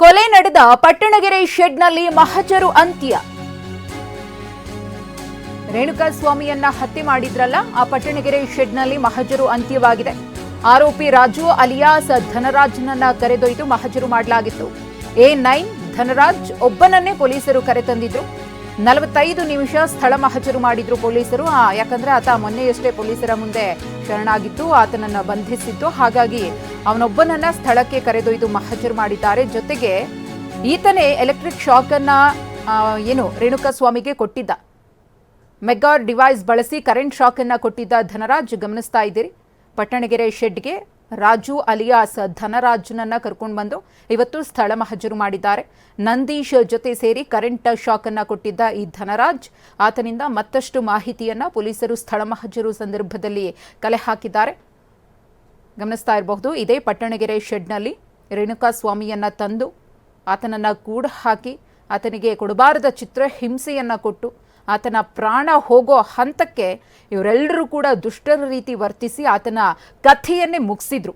ಕೊಲೆ ನಡೆದ ಪಟ್ಟಣಗೆರೆ ಶೆಡ್ನಲ್ಲಿ ಮಹಜರು ಅಂತ್ಯ. ರೇಣುಕಾ ಸ್ವಾಮಿಯನ್ನ ಹತ್ಯೆ ಮಾಡಿದ್ರಲ್ಲ, ಆ ಪಟ್ಟಣಗೆರೆ ಶೆಡ್ನಲ್ಲಿ ಮಹಜರು ಅಂತ್ಯವಾಗಿದೆ. ಆರೋಪಿ ರಾಜು ಅಲಿಯಾಸ್ ಧನರಾಜ್ನನ್ನ ಕರೆದೊಯ್ದು ಮಹಜರು ಮಾಡಲಾಗಿತ್ತು. ಎ ನೈನ್ ಧನರಾಜ್ ಒಬ್ಬನನ್ನೇ ಪೊಲೀಸರು ಕರೆತಂದಿದ್ರು. ನಲವತ್ತೈದು ನಿಮಿಷ ಸ್ಥಳ ಮಹಜರು ಮಾಡಿದ್ರು ಪೊಲೀಸರು. ಯಾಕಂದ್ರೆ ಆತ ಮೊನ್ನೆಯಷ್ಟೇ ಪೊಲೀಸರ ಮುಂದೆ ಶರಣಾಗಿತ್ತು, ಆತನನ್ನು ಬಂಧಿಸಿತ್ತು. ಹಾಗಾಗಿ ಅವನೊಬ್ಬನನ್ನ ಸ್ಥಳಕ್ಕೆ ಕರೆದೊಯ್ದು ಮಹಜರು ಮಾಡಿದ್ದಾರೆ. ಜೊತೆಗೆ ಈತನೇ ಎಲೆಕ್ಟ್ರಿಕ್ ಶಾಕ್ ಅನ್ನ ಏನು ರೇಣುಕಾ ಸ್ವಾಮಿಗೆ ಕೊಟ್ಟಿದ್ದ. ಮೆಗಾ ಡಿವೈಸ್ ಬಳಸಿ ಕರೆಂಟ್ ಶಾಕ್ ಅನ್ನ ಕೊಟ್ಟಿದ್ದ ಧನರಾಜ್, ಗಮನಿಸ್ತಾ ಇದ್ದೀರಿ. ಪಟ್ಟಣಗೆರೆ ಶೆಡ್ಗೆ ರಾಜು ಅಲಿಯಾಸ್ ಧನರಾಜ್ನನ್ನ ಕರ್ಕೊಂಡು ಬಂದು ಇವತ್ತು ಸ್ಥಳ ಮಹಜರು ಮಾಡಿದ್ದಾರೆ. ನಂದೀಶ್ ಜೊತೆ ಸೇರಿ ಕರೆಂಟ್ ಶಾಕ್ ಅನ್ನ ಕೊಟ್ಟಿದ್ದ ಈ ಧನರಾಜ್ ಆತನಿಂದ ಮತ್ತಷ್ಟು ಮಾಹಿತಿಯನ್ನ ಪೊಲೀಸರು ಸ್ಥಳ ಮಹಜರು ಸಂದರ್ಭದಲ್ಲಿ ಕಲೆ ಹಾಕಿದ್ದಾರೆ. ಗಮನಿಸ್ತಾ ಇರಬಹುದು, ಇದೇ ಪಟ್ಟಣಗೆರೆ ಶೆಡ್ನಲ್ಲಿ ರೇಣುಕಾ ಸ್ವಾಮಿಯನ್ನ ತಂದು ಆತನನ್ನ ಕೂಡ ಹಾಕಿ ಆತನಿಗೆ ಕೊಡಬಾರದ ಚಿತ್ರ ಹಿಂಸೆಯನ್ನ ಕೊಟ್ಟು ಆತನ ಪ್ರಾಣ ಹೋಗೋ ಹಂತಕ್ಕೆ ಇವರೆಲ್ಲರೂ ಕೂಡ ದುಷ್ಟರ ರೀತಿ ವರ್ತಿಸಿ ಆತನ ಕಥೆಯನ್ನೇ ಮುಗಿಸಿದ್ರು.